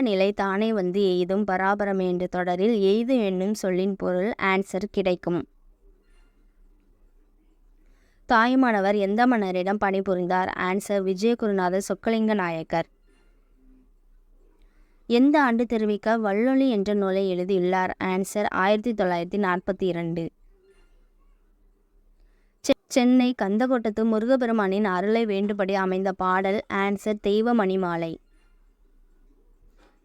நிலை தானே வந்து எய்தும் பராபரம் என்ற தொடரில் எய்து என்னும் சொல்லின் பொருள் ஆன்சர் கிடைக்கும். தாயுமானவர் எந்த மன்னரிடம் பணிபுரிந்தார்? ஆன்சர் விஜயகுருநாதர் சொக்கலிங்க நாயக்கர். எந்த ஆண்டு தெரிவிக்க வள்ளொலி என்ற நூலை எழுதியுள்ளார்? ஆன்சர் ஆயிரத்தி தொள்ளாயிரத்தி நாற்பத்தி இரண்டு. சென்னை கந்தகோட்டத்து முருகபெருமானின் அருளை வேண்டுபடி அமைந்த பாடல் ஆன்சர் தெய்வ மணிமாலை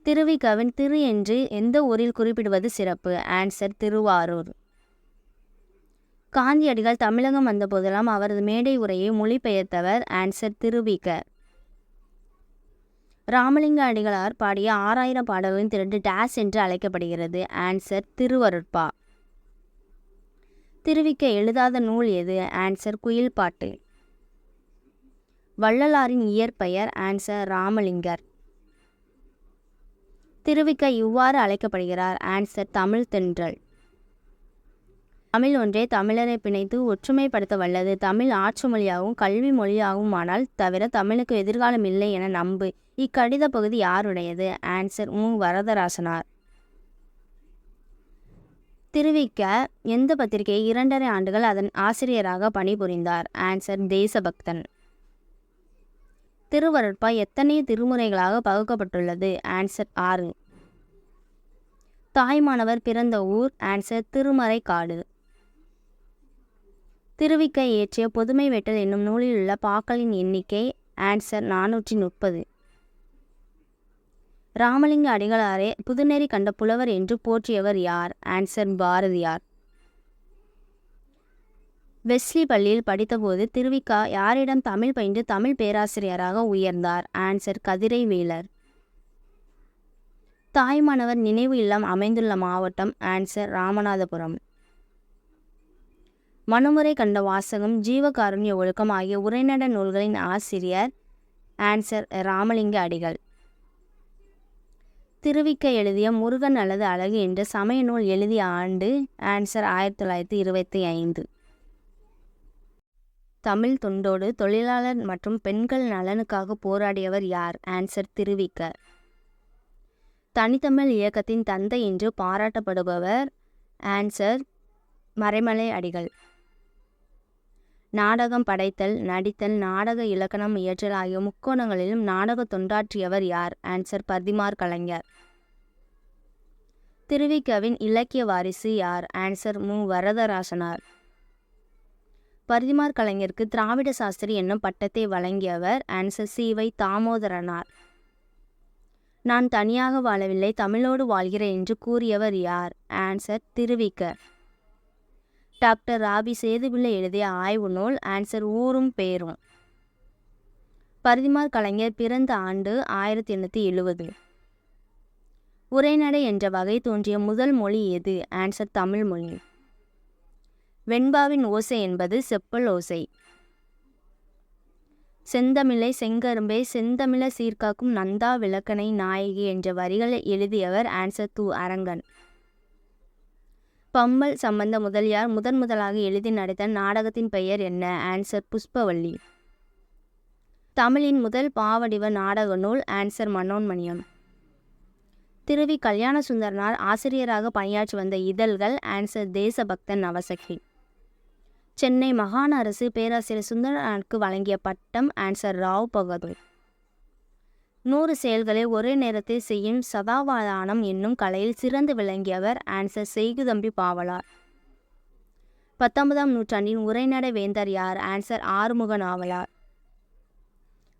திருவிகவின் திரு என்று எந்த ஊரில் குறிப்பிடுவது சிறப்பு? ஆன்சர் திருவாரூர். காந்தியடிகள் தமிழகம் வந்தபோதெல்லாம் அவரது மேடை உரையை மொழிபெயர்த்தவர். ஆன்சர் திருவிக. ராமலிங்க அடிகளார் பாடிய ஆறாயிரம் பாடல்களின் திரண்டு டேஸ் என்று அழைக்கப்படுகிறது. ஆன்சர் திருவருட்பா. திருவிக்க எழுதாத நூல் எது? ஆன்சர் குயில் பாட்டு வள்ளலாரின் இயற்பெயர். ஆன்சர் ராமலிங்கர். திருவிக்க இவ்வாறு அழைக்கப்படுகிறார். ஆன்சர் தமிழ் தென்றல். தமிழ் ஒன்றே தமிழரை பிணைத்து ஒற்றுமைப்படுத்த வல்லது. தமிழ் ஆட்சி மொழியாகவும் கல்வி மொழியாகவும் ஆனால் தவிர தமிழுக்கு எதிர்காலம் இல்லை என நம்பு. இக்கடித பகுதி யாருடையது? ஆன்சர் மு. வரதராசனார். திருவிக்க எந்த பத்திரிகை இரண்டரை ஆண்டுகள் அதன் ஆசிரியராக பணிபுரிந்தார்? ஆன்சர் தேசபக்தன். திருவருட்பா எத்தனை திருமுறைகளாக பகுக்கப்பட்டுள்ளது? ஆன்சர் ஆறு. தாய்மானவர் பிறந்த ஊர். ஆன்சர் திருமறைக்காடு. திருவிக்கை இயற்றிய பொதுமை வெட்டல் என்னும் நூலில் உள்ள பாக்களின் எண்ணிக்கை ஆன்சர் நானூற்றி முப்பது ராமலிங்க அடிகளாரே புதுநெறி கண்ட புலவர் என்று போற்றியவர் யார்? ஆன்சர் பாரதியார். வெஸ்லி பள்ளியில் படித்தபோது திருவிக்கா யாரிடம் தமிழ் பயின்று தமிழ் பேராசிரியராக உயர்ந்தார். ஆன்சர் கதிரை வேலர். தாய்மானவர் நினைவு இல்லம் அமைந்துள்ள மாவட்டம் ஆன்சர் ராமநாதபுரம். மனுமுறை கண்ட வாசகம் ஜீவகாருண்ய ஒழுக்கம் ஆகிய உரைநட நூல்களின் ஆசிரியர் ஆன்சர் ராமலிங்க அடிகள். திருவிக்க எழுதிய முருகன் அல்லது அழகு என்ற சமய நூல் எழுதிய ஆண்டு ஆன்சர் ஆயிரத்தி தொள்ளாயிரத்தி இருபத்தி ஐந்து. தமிழ் தொண்டோடு தொழிலாளர் மற்றும் பெண்கள் நலனுக்காக போராடியவர் யார்? ஆன்சர் திருவிக்க தனித்தமிழ் இயக்கத்தின் தந்தை என்று பாராட்டப்படுபவர். ஆன்சர் மறைமலை அடிகள். நாடகம் படைத்தல் நடித்தல் நாடக இலக்கணம் இயற்றல் ஆகிய முக்கோணங்களிலும் நாடக தொண்டாற்றியவர் யார்? ஆன்சர் பதிமார் கலைஞர். திருவிக்கவின் இலக்கிய வாரிசு யார்? ஆன்சர் மு. வரதராசனார். பரிதிமார் கலைஞருக்கு திராவிட சாஸ்திரி என்னும் பட்டத்தை வழங்கியவர் ஆன்சர் சி. வை. தாமோதரனார். நான் தனியாக வாழவில்லை தமிழோடு வாழ்கிறேன் என்று கூறியவர் யார்? ஆன்சர் திருவிக்க டாக்டர் ராபி சேதுபிள்ளை எழுதிய ஆய்வு நூல் ஆன்சர் ஊரும் பேரும். பரிதிமார் கலைஞர் பிறந்த ஆண்டு ஆயிரத்தி எண்ணூற்றி எழுபது உரைநடை என்ற வகை தோன்றிய முதல் மொழி எது? ஆன்சர் தமிழ் மொழி. வெண்பாவின் ஓசை என்பது செப்பல் ஓசை. செந்தமிழை செங்கரும்பே செந்தமிழ சீர்காக்கும் நந்தா விளக்கணை நாயகி என்ற வரிகளை எழுதியவர் ஆன்சர் து அரங்கன். பம்மல் சம்பந்த முதலியார் முதன் முதலாக எழுதி நடித்த நாடகத்தின் பெயர் என்ன? ஆன்சர் புஷ்பவல்லி. தமிழின் முதல் பாவடிவ நாடக நூல் ஆன்சர் மனோன்மணியம். திருவி கல்யாண சுந்தரனார் ஆசிரியராக பணியாற்றி வந்த இதழ்கள் ஆன்சர் தேசபக்தன் அவசகி. சென்னை மகாண அரசு பேராசிரியர் சுந்தரனுக்கு வழங்கிய பட்டம் ஆன்சர் ராவ் பகதூர். நூறு செயல்களை ஒரே நேரத்தில் செய்யும் சதாவதானம் என்னும் கலையில் சிறந்து விளங்கியவர் ஆன்சர் செய்குதம்பி பாவலார். பத்தொன்பதாம் நூற்றாண்டின் உரைநடை வேந்தர் யார்? ஆன்சர் ஆறுமுக நாவலார்.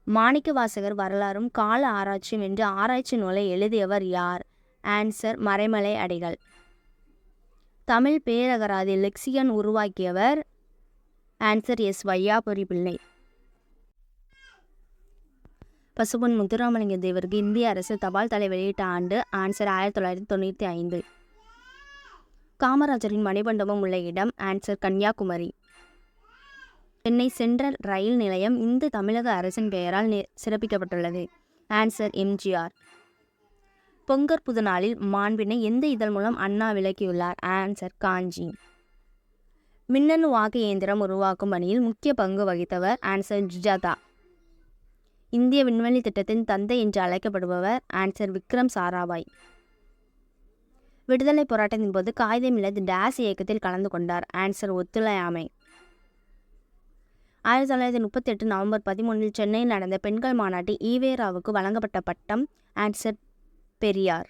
மாணிக்க வாசகர் வரலாறும் கால ஆராய்ச்சியும் என்று ஆராய்ச்சி நூலை எழுதியவர் யார்? ஆன்சர் மறைமலை அடிகள். தமிழ் பேரகராதி லெக்சியன் உருவாக்கியவர் ஆன்சர் எஸ் வையாபுரி பிள்ளை பசுபொன் முத்துராமலிங்க தேவருக்கு இந்திய அரசு தபால் தலை வெளியிட்ட ஆண்டு ஆன்சர் ஆயிரத்தி தொள்ளாயிரத்தி தொண்ணூற்றி ஐந்து. காமராஜரின் மணிமண்டபம் உள்ள இடம் answer Kanniyakumari. Chennai central rail நிலையம் இந்து தமிழக அரசின் பெயரால் சிறப்பிக்கப்பட்டுள்ளது. ஆன்சர் எம்ஜிஆர் பொங்கற்புது நாளில் மாண்பினை எந்த இதழ் மூலம் அண்ணா விளக்கியுள்ளார்? ஆன்சர் காஞ்சி. மின்னணு வாக்கு இயந்திரம் உருவாக்கும் பணியில் முக்கிய பங்கு வகித்தவர் ஆன்சர் ஜுஜாதா. இந்திய விண்வெளி திட்டத்தின் தந்தை என்று அழைக்கப்படுபவர் ஆன்சர் விக்ரம் சாராபாய். விடுதலை போராட்டத்தின் போது காகிதம் இல்லது டேஸ் இயக்கத்தில் கலந்து கொண்டார் ஆன்சர் ஒத்துழையாமை. ஆயிரத்தி தொள்ளாயிரத்தி முப்பத்தெட்டு நவம்பர் பதிமூன்றில் சென்னையில் நடந்த பெண்கள் மாநாட்டில் ஈவேராவுக்கு வழங்கப்பட்ட பட்டம் ஆன்சர் பெரியார்.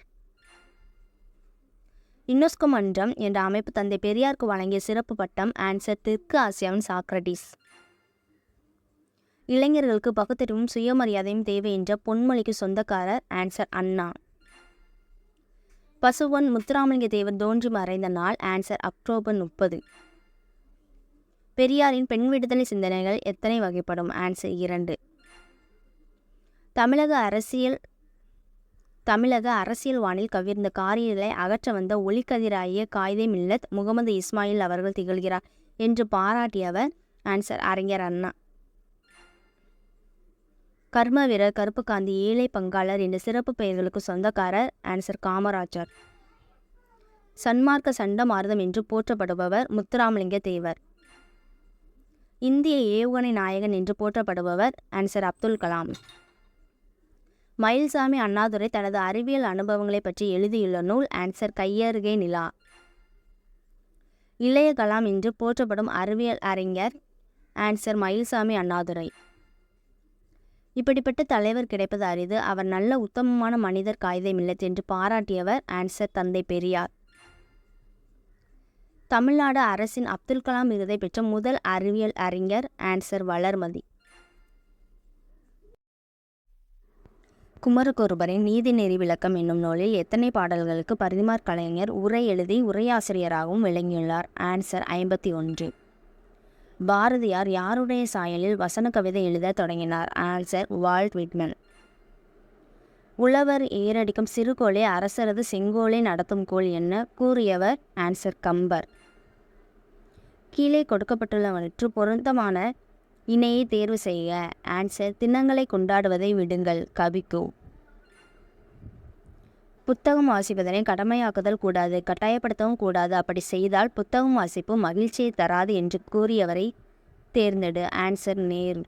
யுனெஸ்கோ மன்றம் என்ற அமைப்பு தந்தை பெரியாருக்கு வழங்கிய சிறப்பு பட்டம் ஆன்சர் தெற்கு ஆசியாவின் சாக்ரட்டிஸ் இளைஞர்களுக்கு பகுத்தறிவும் சுயமரியாதையும் தேவை என்ற பொன்மொழிக்கு சொந்தக்காரர் ஆன்சர் அண்ணா. பசுவன் முத்துராமலிங்க தேவர் தோன்றி மறைந்த நாள் ஆன்சர் அக்டோபர் முப்பது. பெரியாரின் பெண் விடுதலை சிந்தனைகள் எத்தனை வகைப்படும்? ஆன்சர் இரண்டு. தமிழக அரசியல் தமிழக அரசியல் வானில் கவிர்ந்த காரியலை அகற்ற வந்த ஒளிக்கதிராகிய காயிதே மில்லத் முகமது இஸ்மாயில் அவர்கள் திகழ்கிறார் என்று பாராட்டியவர் ஆன்சர் அறிஞர் அண்ணா. கர்ம வீரர் கருப்புக்காந்தி ஏழை பங்காளர் என்ற சிறப்பு பெயர்களுக்கு சொந்தக்காரர் ஆன்சர் காமராஜர். சன்மார்க்க சண்டமார்தம் என்று போற்றப்படுபவர் முத்துராமலிங்க தேவர். இந்திய ஏவுகணை நாயகன் என்று போற்றப்படுபவர் ஆன்சர் அப்துல் கலாம். மயில்சாமி அண்ணாதுரை தனது அறிவியல் அனுபவங்களை பற்றி எழுதியுள்ள நூல் ஆன்சர் கையருகே நிலா. இளைய கலாம் என்று போற்றப்படும் அறிவியல் அறிஞர் ஆன்சர் மயில்சாமி அண்ணாதுரை. இப்படிப்பட்ட தலைவர் கிடைப்பது அரிது. அவர் நல்ல உத்தமமான மனிதர் காகிதம் என்று பாராட்டியவர் ஆன்சர் தந்தை பெரியார். தமிழ்நாடு அரசின் அப்துல் கலாம் விருதை பெற்ற முதல் அறிவியல் அறிஞர் ஆன்சர் வளர்மதி. குமரகுருபரின் நீதிநெறி விளக்கம் என்னும் நூலில் எத்தனை பாடல்களுக்கு பரிதிமார் கலைஞர் உரை எழுதி உரையாசிரியராகவும் விளங்கியுள்ளார்? ஆன்சர் ஐம்பத்தி ஒன்று. பாரதியார் யாருடைய சாயலில் வசன கவிதை எழுத தொடங்கினார்? ஆன்சர் வால்ட் விட்மன் உழவர் ஏரடிக்கும் சிறுகோளை அரசரது செங்கோலை நடத்தும் கோல் என்ன? கூறியவர் ஆன்சர் கம்பர் கீழே கொடுக்கப்பட்டுள்ளவற்று பொருத்தமான இணையை தேர்வு செய்க. ஆன்சர் தினங்களை கொண்டாடுவதை விடுங்கள். கவிக்கு. புத்தகம் வாசிப்பதனை கடமையாக்குதல் கூடாது. கட்டாயப்படுத்தவும் கூடாது. அப்படி செய்தால் புத்தகம் வாசிப்பு மகிழ்ச்சியை தராது என்று கூறியவரை தேர்ந்தெடு. ஆன்சர் நேர்.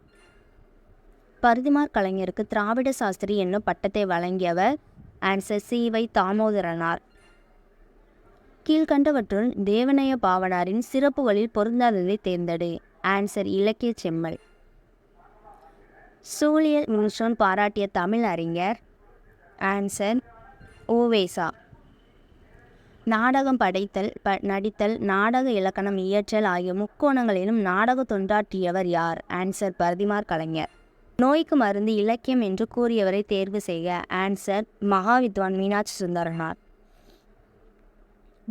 பருதிமார் கலைஞருக்கு திராவிட சாஸ்திரி என்னும் பட்டத்தை வழங்கியவர் ஆன்சர் சி வை தாமோதரனார். கீழ்கண்டவற்றுள் தேவனைய பாவனாரின் சிறப்புகளில் பொருந்தாததை தேர்ந்தெடு. ஆன்சர் இலக்கிய செம்மல். சூழியல் முன்சோன் பாராட்டிய தமிழ் அறிஞர். ஆன்சர் ஓவேசா. நாடகம் படைத்தல் ப நடித்தல் நாடக இலக்கணம் இயற்றல் ஆகிய முக்கோணங்களிலும் நாடக தொண்டாற்றியவர் யார்? ஆன்சர் பரதிமார் கலைஞர். நோய்க்கு மருந்து இலக்கியம் என்று கூறியவரை தேர்வு செய்க. ஆன்சர் மகாவித்வான் மீனாட்சி சுந்தரனார்.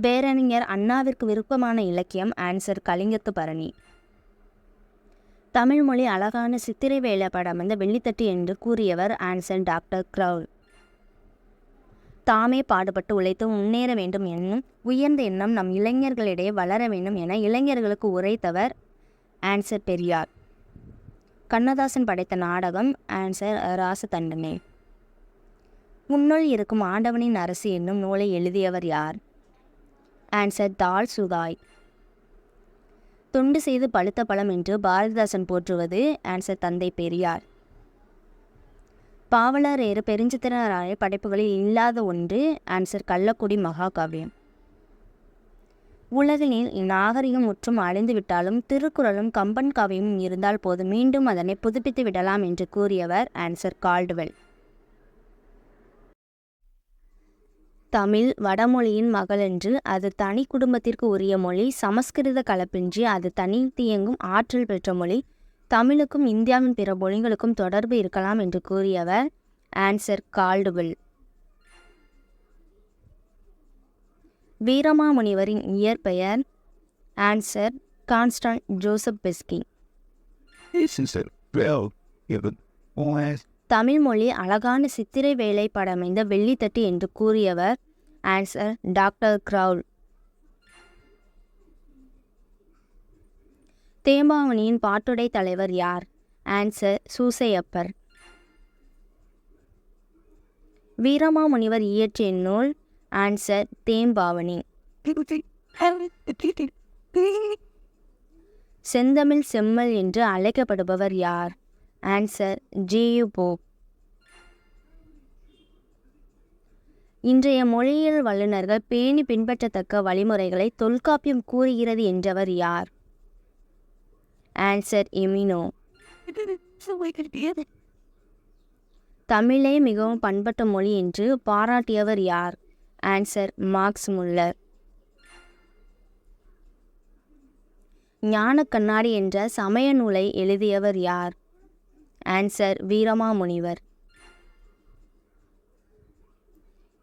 பேரறிஞர் அண்ணாவிற்கு விருப்பமான இலக்கியம் ஆன்சர் கலிங்கத்து பரணி. தமிழ்மொழி அழகான சித்திரை வேலை படம் வந்து வெள்ளித்தட்டு என்று கூறியவர் ஆன்சர் டாக்டர் க்ரௌல். தாமே பாடுபட்டு உழைத்து முன்னேற வேண்டும் என்னும் உயர்ந்த எண்ணம் நம் இளைஞர்களிடையே வளர வேண்டும் என இளைஞர்களுக்கு உரைத்தவர் ஆன்சர் பெரியார். கண்ணதாசன் படைத்த நாடகம் ஆன்சர் ராசதண்டனே. முன்னுள் இருக்கும் ஆண்டவனின் அரசு என்னும் நூலை எழுதியவர் யார்? ஆன்சர் தால் சுதாய். தொண்டு செய்து பழுத்த பழம் என்று பாரதிதாசன் போற்றுவது ஆன்சர் தந்தை பெரியார். பாவலர் ஏறு பெருஞ்சித்திரனாய படைப்புகளில் இல்லாத ஒன்று ஆன்சர் கள்ளக்குடி மகாகாவியம். உலகினில் நாகரிகம் முற்றும் அழிந்துவிட்டாலும் திருக்குறளும் கம்பன் காவியமும் இருந்தால் போது மீண்டும் அதனை புதுப்பித்து விடலாம் என்று கூறியவர் ஆன்சர் கால்டுவெல். தமிழ் வடமொழியின் மகளென்று அது தனி குடும்பத்திற்கு உரிய மொழி சமஸ்கிருத கலப்பின்றி அது தனித்து இயங்கும் ஆற்றல் பெற்ற மொழி தமிழுக்கும் இந்தியாவின் பிற மொழிகளுக்கும் தொடர்பு இருக்கலாம் என்று கூறியவர் ஆன்சர் கால்டுவெல் வீரமாமுனிவரின் இயற்பெயர் ஆன்சர் கான்ஸ்டான் ஜோசப் பெஸ்கி. தமிழ்மொழி அழகான சித்திரை வேலை படமைந்த வெள்ளித்தட்டு என்று கூறியவர் ஆன்சர் டாக்டர் கிரவுல். தேம்பாவணியின் பாட்டுடை தலைவர் யார்? ஆன்சர் சூசையப்பர். வீரமாமுனிவர் இயற்றிய நூல் ஆன்சர் தேம்பாவணி. செந்தமிழ் செம்மல் என்று அழைக்கப்படுபவர் யார்? ஆன்சர் ஜியு போப் இன்றைய மொழியியல் வல்லுநர்கள் பேணி பின்பற்றத்தக்க வழிமுறைகளை தொல்காப்பியம் கூறுகிறது என்றவர் யார்? ஆன்சர் எமினோ தமிழே மிகவும் பண்பட்ட மொழி என்று பாராட்டியவர் யார்? ஆன்சர் மார்க்ஸ் முல்லர் ஞான கண்ணாடி என்ற சமய நூலை எழுதியவர் யார்? ஆன்சர் வீரமாமுனிவர்.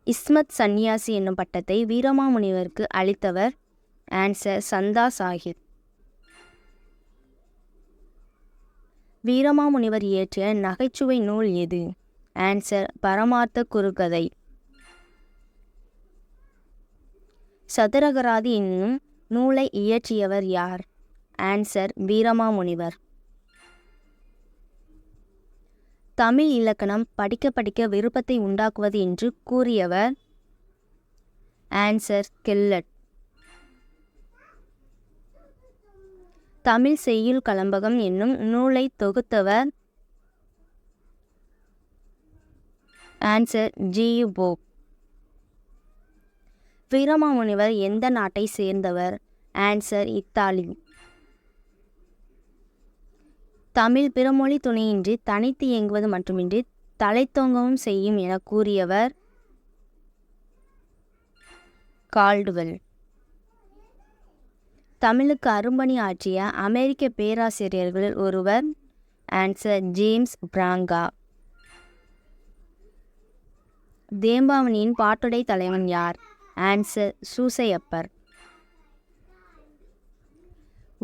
இஸ்மத் சந்நியாசி என்னும் பட்டத்தை வீரமாமுனிவருக்கு அளித்தவர் ஆன்சர் சந்தா சாஹிப். வீரமாமுனிவர் இயற்றிய நகைச்சுவை நூல் எது? ஆன்சர் பரமார்த்த குறுகதை சதுரகராதி என்னும் நூலை இயற்றியவர் யார்? ஆன்சர் வீரமாமுனிவர். தமிழ் இலக்கணம் படிக்க படிக்க விருப்பத்தை உண்டாக்குவது என்று கூறியவர். ஆன்சர் கெல்லட் தமிழ் செய்யுள் கலம்பகம் என்னும் நூலை தொகுத்தவர். ஆன்சர் ஜியு போப் வீரமாமுனிவர் எந்த நாட்டை சேர்ந்தவர்? ஆன்சர் இத்தாலி தமிழ் பிறமொழி துணையின்றி தனித்து இயங்குவது மட்டுமின்றி தலைத்தோங்கவும் செய்யும் என கூறியவர் கால்டுவெல். தமிழுக்கு அரும்பணி ஆற்றிய அமெரிக்க பேராசிரியர்களில் ஒருவர் ஆன்சர் ஜேம்ஸ் பிராங்கா. தேம்பாவணியின் பாட்டுடை தலைவன் யார்? ஆன்சர் சூசையப்பர்.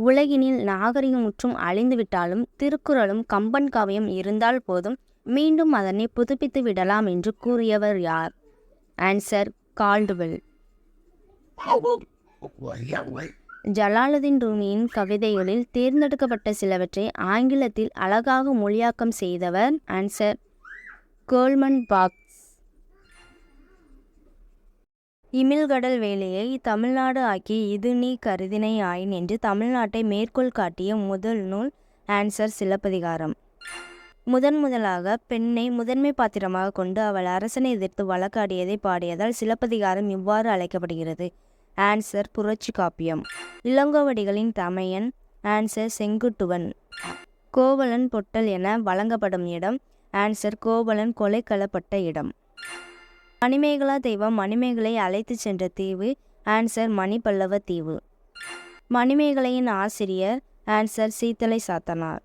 உலகினில் நாகரிகம் முற்றும் அழிந்துவிட்டாலும் திருக்குறளும் கம்பன் காவியம் இருந்தால் போதும் மீண்டும் அதனை புதுப்பித்து விடலாம் என்று கூறியவர் யார்? Answer Caldwell. ஜலாலுதீன் ரூமியின் கவிதைகளில் தேர்ந்தெடுக்கப்பட்ட சிலவற்றை ஆங்கிலத்தில் அழகாக மொழியாக்கம் செய்தவர் ஆன்சர் கோல்மன் பாக்ஸ் இமிழ்கடல் வேலையை தமிழ்நாடு ஆக்கி இது நீ கருதினை ஆயின் என்று தமிழ்நாட்டை மேற்கோள் காட்டிய முதல் நூல் ஆன்சர் சிலப்பதிகாரம். முதன் முதலாக பெண்ணை முதன்மை பாத்திரமாக கொண்டு அவள் அரசனை எதிர்த்து வழக்காடியதை பாடியதால் சிலப்பதிகாரம் இவ்வாறு அழைக்கப்படுகிறது. ஆன்சர் புரட்சி காப்பியம். இளங்கோவடிகளின் தமையன் ஆன்சர் செங்குட்டுவன். கோவலன் பொட்டல் என வழங்கப்படும் இடம் ஆன்சர் கோவலன் கொலை களப்பட்ட இடம். மணிமேகலா தெய்வம் மணிமேகலை அழைத்து சென்ற தீவு ஆன்சர் மணிபல்லவ தீவு. மணிமேகலையின் ஆசிரியர் ஆன்சர் சீத்தலை சாத்தனார்.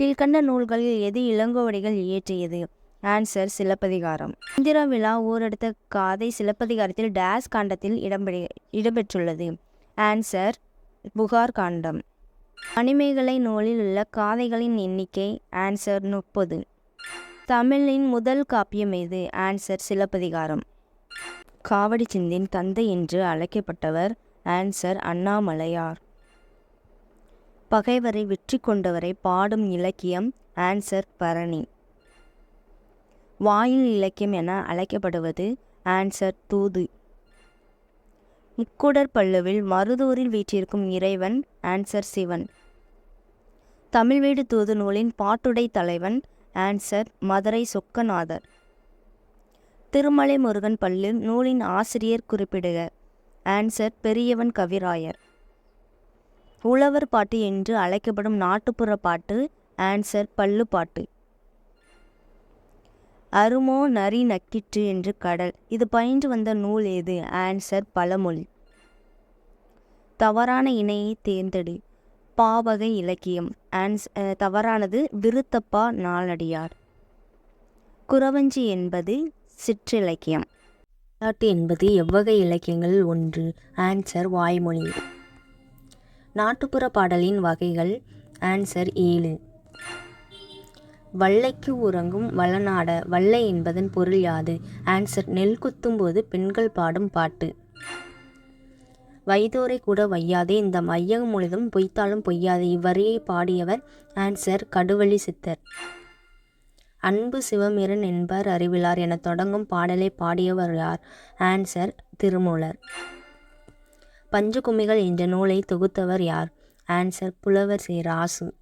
கீழ்கண்ட நூல்களில் எது இளங்கோவடிகள் இயற்றியது? ஆன்சர் சிலப்பதிகாரம். இந்திரா விழா ஊரெடுத்த காதை சிலப்பதிகாரத்தில் டேஸ் காண்டத்தில் இடம்பெற இடம்பெற்றுள்ளது. ஆன்சர் புகார் காண்டம். மணிமேகலை நூலில் உள்ள காதைகளின் எண்ணிக்கை ஆன்சர் முப்பது. தமிழின் முதல் காப்பியம் எது? ஆன்சர் சிலப்பதிகாரம். காவடி சிந்தின் தந்தை என்று அழைக்கப்பட்டவர் ஆன்சர் அண்ணாமலையார். பகைவரை வெற்றி கொண்டவரை பாடும் இலக்கியம் ஆன்சர் பரணி. வாயில் இலக்கியம் என அழைக்கப்படுவது ஆன்சர் தூது. முக்குடர் பல்லுவில் மருதூரில் வீற்றிருக்கும் இறைவன் ஆன்சர் சிவன். தமிழ் வீடு தூது நூலின் பாட்டுடை தலைவன் ஆன்சர் மதுரை சொக்கநாதர். திருமலை முருகன் பள்ளி நூலின் ஆசிரியர் குறிப்பிடுக. ஆன்சர் பெரியவன் கவிராயர். உழவர் பாட்டு என்று அழைக்கப்படும் நாட்டுப்புற பாட்டு ஆன்சர் பள்ளு பாட்டு. அருமோ நரி நக்கிற்று என்று கடல். இது பயின்று வந்த நூல் ஏது ஆன்சர் பழமொழி. தவறான இணையை தேர்ந்தெடு. பாவகை இலக்கியம். ஆன்ஸ் தவறானது விருத்தப்பா நாளடியார். குறவஞ்சி என்பது சிற்றிலக்கியம். நாட்டு என்பது எவ்வகை இலக்கியங்களில் ஒன்று. ஆன்சர் வாய்மொழி. நாட்டுப்புற பாடலின் வகைகள் ஆன்சர் ஏழு. வல்லைக்கு உறங்கும் வளநாட வல்லை என்பதன் பொருள் யாது? ஆன்சர் நெல் குத்தும்போது பெண்கள் பாடும் பாட்டு. வைதோரை கூட வையாதே. இந்த மையகம் முழுதும் பொய்த்தாலும் பொய்யாதே. இவ்வரியை பாடியவர் ஆன்சர் கடுவழி சித்தர். அன்பு சிவமிரன் என்பர் அறிவிலார் என தொடங்கும் பாடலை பாடியவர் யார் ஆன்சர் திருமூலர். பஞ்சகுமிகள் என்ற நூலை தொகுத்தவர் யார்? ஆன்சர் புலவர் சி. ராசு.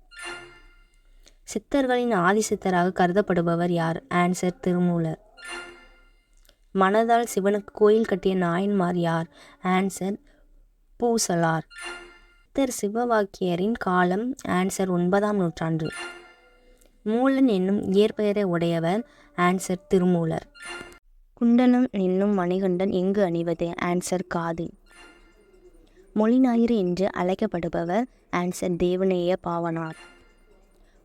சித்தர்களின் ஆதிசித்தராக கருதப்படுபவர் யார்? ஆன்சர் திருமூலர். மனதால் சிவனுக்கு கோயில் கட்டிய நாயன்மார் யார்? ஆன்சர் பூசலார். புத்தர் சிவவாக்கியரின் காலம் ஆன்சர் ஒன்பதாம் நூற்றாண்டு. மூலன் என்னும் இயற்பெயரை உடையவர் ஆன்சர் திருமூலர். குண்டலம் என்னும் மணிகண்டன் எங்கு அணிவது? ஆன்சர் காது. மொழிஞாயிறு என்று அழைக்கப்படுபவர் ஆன்சர் தேவநேய பாவனார்.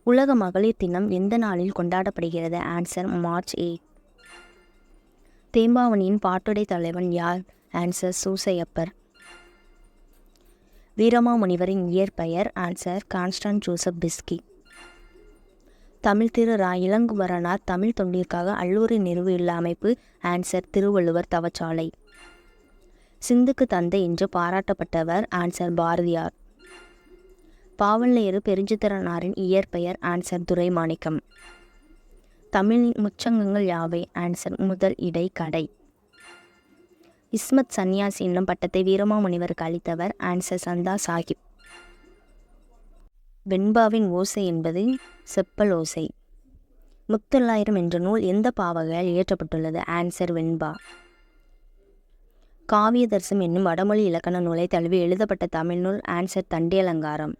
உலக மகளிர் தினம் எந்த நாளில் கொண்டாடப்படுகிறது? ஆன்சர் மார்ச் எயிட் தேம்பாவணியின் பாட்டுடை தலைவன் யார்? ஆன்சர் சூசையப்பர். வீரமாமுனிவரின் இயற்பெயர் answer கான்ஸ்டன் Joseph Beschi. Tamil Thiru Ra. Ilangumaranar Tamil தொண்டிற்காக அல்லூரி நிறுவியுள்ள அமைப்பு ஆன்சர் திருவள்ளுவர் தவச்சாலை. சிந்துக்கு தந்தை என்று பாராட்டப்பட்டவர் ஆன்சர் பாரதியார். பாவல்நேரு பெருஞ்சித்திரனாரின் இயற்பெயர் ஆன்சர் துரைமாணிக்கம். தமிழின் முச்சங்கங்கள் யாவை? ஆன்சர் முதல் இடை கடை. இஸ்மத் சன்னியாசி என்னும் பட்டத்தை வீரமாமுனிவருக்கு அளித்தவர் ஆன்சர் சந்தா சாஹிப் வெண்பாவின் ஓசை என்பது செப்பல் ஓசை. முத்தொள்ளாயிரம் என்ற நூல் எந்த பாவகையால் இயற்றப்பட்டுள்ளது? ஆன்சர் வெண்பா. காவியதர்சம் என்னும் வடமொழி இலக்கண நூலை தழுவி எழுதப்பட்ட தமிழ் நூல் ஆன்சர் தண்டியலங்காரம்.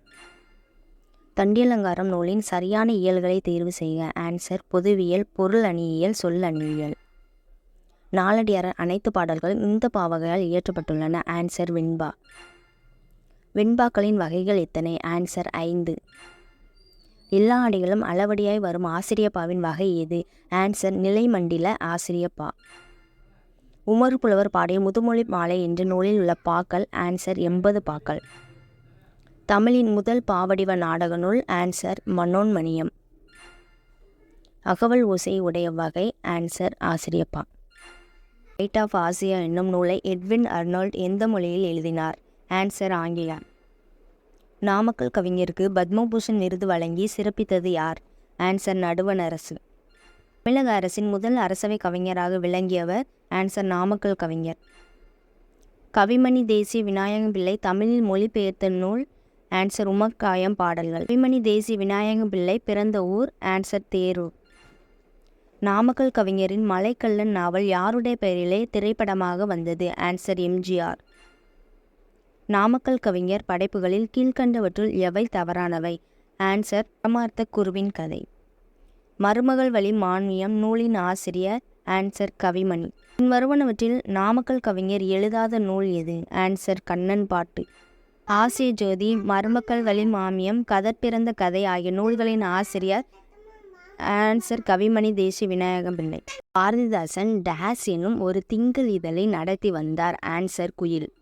தண்டியலங்காரம் நூலின் சரியான இயல்களை தேர்வு செய்க. ஆன்சர் பொதுவியல் பொருள் அணியியல் சொல் அணியியல் நாலடியார் அனைத்து பாடல்களும் இந்த பாவகையால் இயற்றப்பட்டுள்ளன. ஆன்சர் வெண்பா வெண்பாக்களின் வகைகள் எத்தனை? ஆன்சர் ஐந்து. எல்லா அடிகளும் அளவடியாய் வரும் ஆசிரியப்பாவின் வகை எது? ஆன்சர் நிலைமண்டில ஆசிரியப்பா. உமர் புலவர் பாடிய முதுமொழி மாலை என்ற நூலில் உள்ள பாக்கள் ஆன்சர் எண்பது பாக்கள். தமிழின் முதல் பாவடிவ நாடக நூல் ஆன்சர் மனோன்மணியம். அகவல் ஓசை உடைய வகை ஆன்சர் ஆசிரியப்பா. ரைட் ஆஃப் ஆசியா என்னும் நூலை எட்வின் அர்னால்ட் எந்த மொழியில் எழுதினார்? ஆன்சர் ஆங்கிலம். நாமக்கல் கவிஞருக்கு பத்மபூஷன் விருது வழங்கி சிறப்பித்தது யார்? ஆன்சர் நடுவண் அரசு. தமிழக அரசின் முதல் அரசவை கவிஞராக விளங்கியவர் ஆன்சர் நாமக்கல் கவிஞர். கவிமணி தேசிய விநாயகம் பிள்ளை தமிழில் மொழிபெயர்த்த நூல் ஆன்சர் உமக்காயம் பாடல்கள். கவிமணி தேசிய விநாயகம் பிள்ளை பிறந்த ஊர் ஆன்சர் தேரூர். நாமக்கல் கவிஞரின் மலைக்கல்லன் நாவல் யாருடைய பெயரிலே திரைப்படமாக வந்தது? ஆன்சர் எம்ஜிஆர் நாமக்கல் கவிஞர் படைப்புகளில் கீழ்கண்டவற்றுள் எவை தவறானவை? ஆன்சர் பரமார்த்த குருவின் கதை. மருமகள் வழி மானியம் நூலின் ஆசிரியர் ஆன்சர் கவிமணி. பின்வருவனவற்றில் நாமக்கல் கவிஞர் எழுதாத நூல் எது? ஆன்சர் கண்ணன் பாட்டு. ஆசிய ஜோதி மருமக்கள் வழி மாமியம் கதற்பிறந்த கதை ஆகிய நூல்களின் ஆசிரியர் ஆன்சர் கவிமணி தேசிய விநாயகம் பிள்ளை. பாரதிதாசன் டேஸ் எனும் ஒரு திங்கள் இதழை நடத்தி வந்தார். ஆன்சர் குயில்.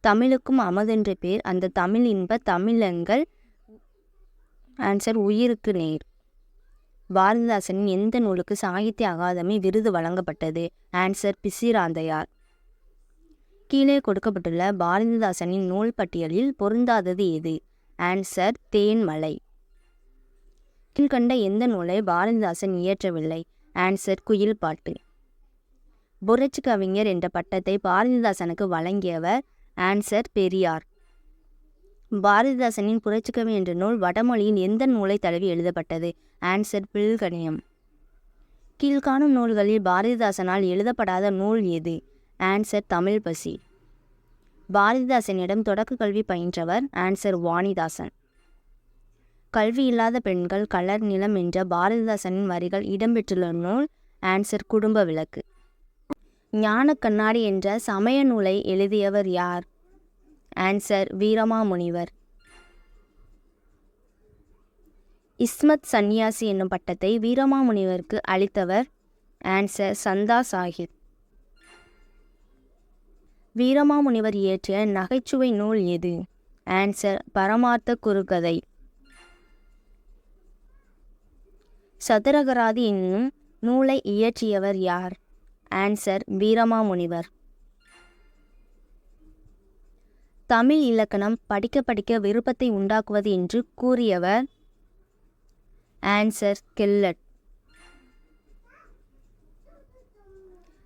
தமிழுக்கும் அமதென்ற பேர். அந்த தமிழ் இன்ப தமிழங்கள். ஆன்சர் உயிருக்கு நேர். பாரதிதாசனின் எந்த நூலுக்கு சாகித்ய அகாதமி விருது வழங்கப்பட்டது? ஆன்சர் பிசிராந்தையார். கீழே கொடுக்கப்பட்டுள்ள பாரதிதாசனின் நூல் பட்டியலில் பொருந்தாதது எது? ஆன்சர் தேன்மலை. கீழ்கண்ட எந்த நூலை பாரதிதாசன் இயற்றவில்லை? ஆன்சர் குயில் பாட்டு. புரட்சி கவிஞர் என்ற பட்டத்தை பாரதிதாசனுக்கு வழங்கியவர் ஆன்சர் பெரியார். பாரதிதாசனின் புரட்சிக்கவி என்ற நூல் வடமொழியின் எந்த நூலை தழுவி எழுதப்பட்டது? ஆன்சர் பில்கணியம். கீழ்காணும் நூல்களில் பாரதிதாசனால் எழுதப்படாத நூல் எது? ஆன்சர் தமிழ் பசி. பாரதிதாசனிடம் தொடக்க கல்வி பயின்றவர் ஆன்சர் வாணிதாசன். கல்வி இல்லாத பெண்கள் கலர் நிலம் என்ற பாரதிதாசனின் வரிகள் இடம்பெற்றுள்ள நூல் ஆன்சர் குடும்ப விளக்கு. ஞான கண்ணாடி என்ற சமய நூலை எழுதியவர் யார்? ஆன்சர் வீரமாமுனிவர். இஸ்மத் சந்நியாசி என்னும் பட்டத்தை வீரமாமுனிவருக்கு அளித்தவர் ஆன்சர் சந்தா சாஹிப் வீரமாமுனிவர் இயற்றிய நகைச்சுவை நூல் எது? ஆன்சர் பரமார்த்த குறுகதை. சதுரகராதி என்னும் நூலை இயற்றியவர் யார்? ஆன்சர் வீரமாமுனிவர். தமிழ் இலக்கணம் படிக்க படிக்க விருப்பத்தை உண்டாக்குவது என்று கூறியவர் ஆன்சர் கெல்லட்.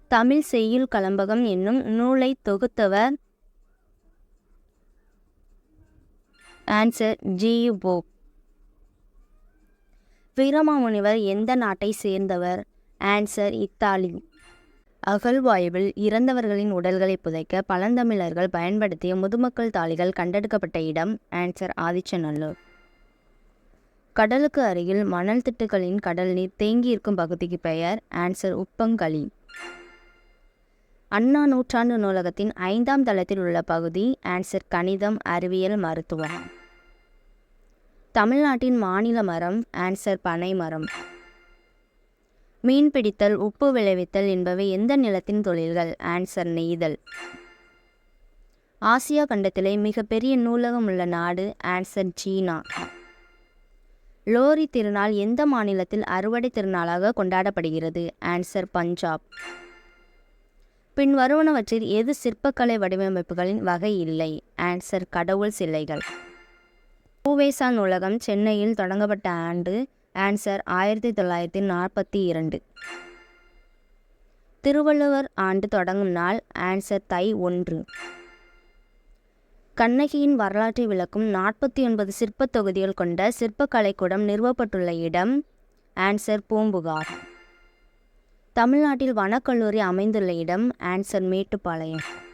தமிழ் செய்யுள் கலம்பகம் என்னும் நூலை தொகுத்தவர் ஆன்சர் ஜியு போக் வீரமாமுனிவர் எந்த நாட்டை சேர்ந்தவர்? Answer Italy. அகழ்வாய்வில் இறந்தவர்களின் உடல்களை புதைக்க பழந்தமிழர்கள் பயன்படுத்திய முதுமக்கள் தாளிகள் கண்டெடுக்கப்பட்ட இடம் ஆன்சர் ஆதிச்சநல்லூர். கடலுக்கு அருகில் மணல் திட்டுகளின் கடல் நீர் தேங்கியிருக்கும் பகுதிக்கு பெயர் ஆன்சர் உப்பங்களி அண்ணா நூற்றாண்டு நூலகத்தின் ஐந்தாம் தளத்தில் உள்ள பகுதி ஆன்சர் கணிதம் அறிவியல் மருத்துவம். தமிழ்நாட்டின் மாநில மரம் ஆன்சர் பனை மரம். மீன் பிடித்தல் உப்பு விளைவித்தல் என்பவை எந்த நிலத்தின் தொழில்கள்? ஆன்சர் நெய்தல். ஆசியா கண்டத்திலே மிகப்பெரிய நூலகம் உள்ள நாடு ஆன்சர் சீனா. லோரி திருநாள் எந்த மாநிலத்தில் அறுவடை திருநாளாக கொண்டாடப்படுகிறது? ஆன்சர் பஞ்சாப். பின்வருவனவற்றில் எது சிற்பக்கலை வடிவமைப்புகளின் வகை இல்லை? ஆன்சர் கடவுள் சிலைகள். பூவேசா நூலகம் சென்னையில் தொடங்கப்பட்ட ஆண்டு ஆன்சர் ஆயிரத்தி தொள்ளாயிரத்தி நாற்பத்தி இரண்டு. திருவள்ளுவர் ஆண்டு தொடங்கும் நாள் ஆன்சர் தை ஒன்று. கண்ணகியின் வரலாற்றை விளக்கும் நாற்பத்தி ஒன்பது சிற்பத் தொகுதிகள் கொண்ட சிற்பக்கலைக்கூடம் நிறுவப்பட்டுள்ள இடம் ஆன்சர் பூம்புகார். தமிழ்நாட்டில் வனக்கல்லூரி அமைந்துள்ள இடம் ஆன்சர் மேட்டுப்பாளையம்.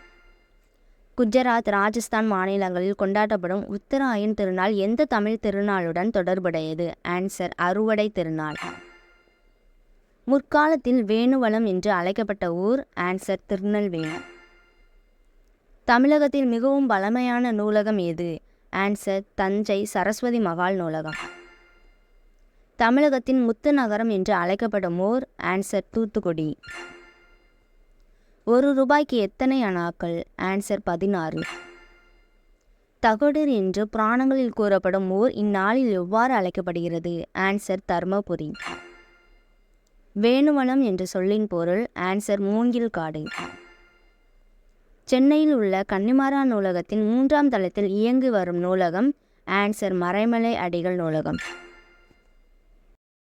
குஜராத் ராஜஸ்தான் மாநிலங்களில் கொண்டாடப்படும் உத்தராயன் திருநாள் எந்த தமிழ் திருநாளுடன் தொடர்புடையது? ஆன்சர் அறுவடை திருநாள். முற்காலத்தில் வேணுவளம் என்று அழைக்கப்பட்ட ஊர் ஆன்சர் திருநெல்வேலி. தமிழகத்தில் மிகவும் பழமையான நூலகம் எது? ஆன்சர் தஞ்சை சரஸ்வதி மகால் நூலகம். தமிழகத்தின் முத்து நகரம் என்று அழைக்கப்படும் ஊர் ஆன்சர் தூத்துக்குடி. ஒரு ரூபாய்க்கு எத்தனை அணாக்கள்? ஆன்சர் பதினாறு. தகடர் என்று புராணங்களில் கூறப்படும் ஊர் இந்நாளில் எவ்வாறு அழைக்கப்படுகிறது? ஆன்சர் தர்மபுரி. வேணுவனம் என்ற சொல்லின் பொருள் ஆன்சர் மூங்கில் காடு. சென்னையில் உள்ள கன்னிமாரா நூலகத்தின் மூன்றாம் தளத்தில் இயங்கி வரும் நூலகம் ஆன்சர் மறைமலை அடிகள் நூலகம்.